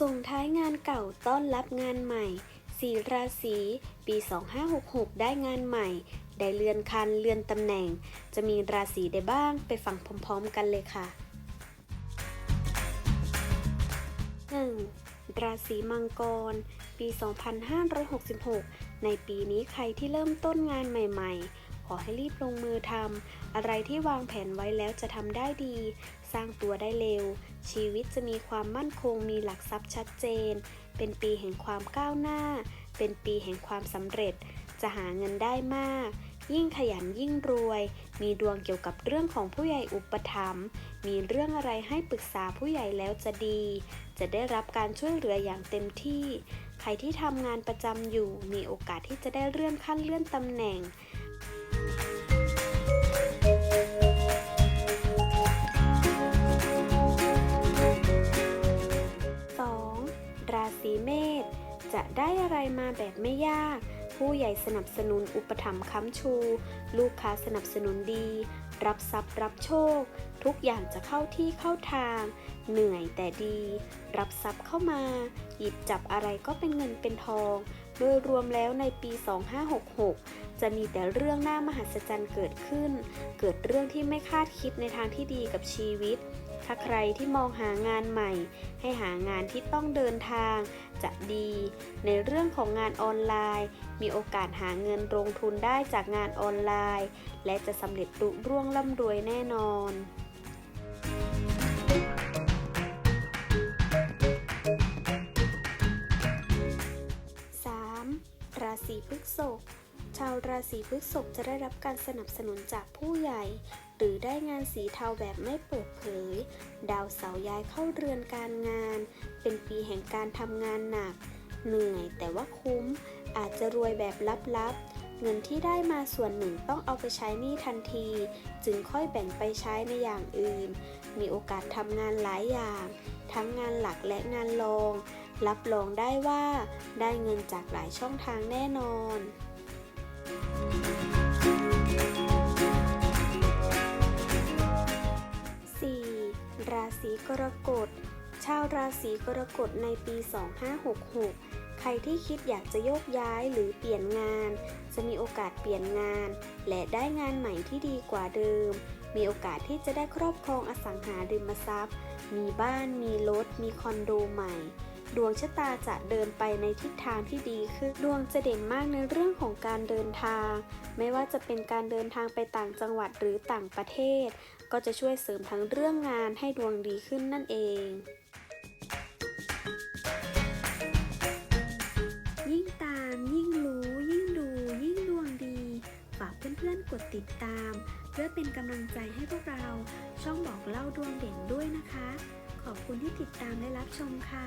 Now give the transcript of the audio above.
ส่งท้ายงานเก่าต้อนรับงานใหม่สีราศีปี 2566 ได้งานใหม่ ได้เลื่อนคันเลื่อนตำแหน่ง จะมีราศีใดบ้างไปฟังพร้อมๆกันเลยค่ะ 1. ราศีมังกร ปี 2566 ในปีนี้ใครที่เริ่มต้นงานใหม่ ๆ ขอให้รีบลงมือทำอะไรที่วางแผนไว้แล้วจะทำได้ดี สร้างตัวได้เร็ว ชีวิตจะมีความมั่นคงมีหลักทรัพย์ชัดเจน เป็นปีแห่งความก้าวหน้า เป็นปีแห่งความสำเร็จ จะหาเงินได้มาก ยิ่งขยันยิ่งรวย มีดวงเกี่ยวกับเรื่องของผู้ใหญ่อุปถัมภ์มีเรื่องอะไรให้ปรึกษาผู้ใหญ่แล้วจะดี จะได้รับการช่วยเหลืออย่างเต็มที่ ใครที่ทำงานประจำอยู่มีโอกาสที่จะได้เลื่อนขั้นเลื่อนตำแหน่ง จะได้อะไรมาแบบไม่ยาก ผู้ใหญ่สนับสนุนอุปถัมภ์ค้ำชู ลูกค้าสนับสนุนดี รับทรัพย์รับโชค ทุกอย่างจะเข้าที่เข้าทาง เหนื่อยแต่ดี รับทรัพย์เข้ามา หยิบจับอะไรก็เป็นเงินเป็นทอง โดยรวมแล้วในปี 2566 จะมีแต่เรื่องน่ามหัศจรรย์เกิดขึ้น เกิดเรื่องที่ไม่คาดคิดในทางที่ดีกับชีวิต ถ้าใครที่มองหางานใหม่ ให้หางานที่ต้องเดินทาง จะดี ในเรื่องของงานออนไลน์ มีโอกาสหาเงินลงทุนได้จากงานออนไลน์ และจะสำเร็จรุ่งร่วงร่ำรวยแน่นอน พฤษภชาวราศีพฤษภจะได้รับการสนับสนุนจากผู้ใหญ่ หรือได้งานสีเทาแบบไม่เปิดเผย ดาวเสาย้ายเข้าเรือนการงาน เป็นปีแห่งการทำงานหนัก เหนื่อยแต่ว่าคุ้ม อาจจะรวยแบบลับๆ เงินที่ได้มาส่วนหนึ่งต้องเอาไปใช้หนี้ทันที จึงค่อยแบ่งไปใช้ในอย่างอื่น มีโอกาสทำงานหลายอย่าง ทั้งงานหลักและงานรอง รับรองได้ว่าได้เงินจากหลายช่องทางแน่นอน 4. ราศีกรกฎ ชาวราศีกรกฎในปี 2566 ใครที่คิดอยากจะโยกย้ายหรือเปลี่ยนงาน จะมีโอกาสเปลี่ยนงาน และได้งานใหม่ที่ดีกว่าเดิม มีโอกาสที่จะได้ครอบครองอสังหาริมทรัพย์ มีบ้าน มีรถ มีคอนโดใหม่ ดวงชะตาจะเดินไปในทิศทางที่ดีขึ้นดวงจะเด่นมากในเรื่องของการเดินทาง ไม่ว่าจะเป็นการเดินทางไปต่างจังหวัดหรือต่างประเทศ ก็จะช่วยเสริมทั้งเรื่องงานให้ดวงดีขึ้นนั่นเองยิ่งตามยิ่งรู้ยิ่งดูยิ่งดวงดีฝากเพื่อนๆ กดติดตาม เพื่อเป็นกำลังใจให้พวกเราช่องบอกเล่าดวงเด่นด้วยนะคะ ขอบคุณที่ติดตามและรับชมค่ะ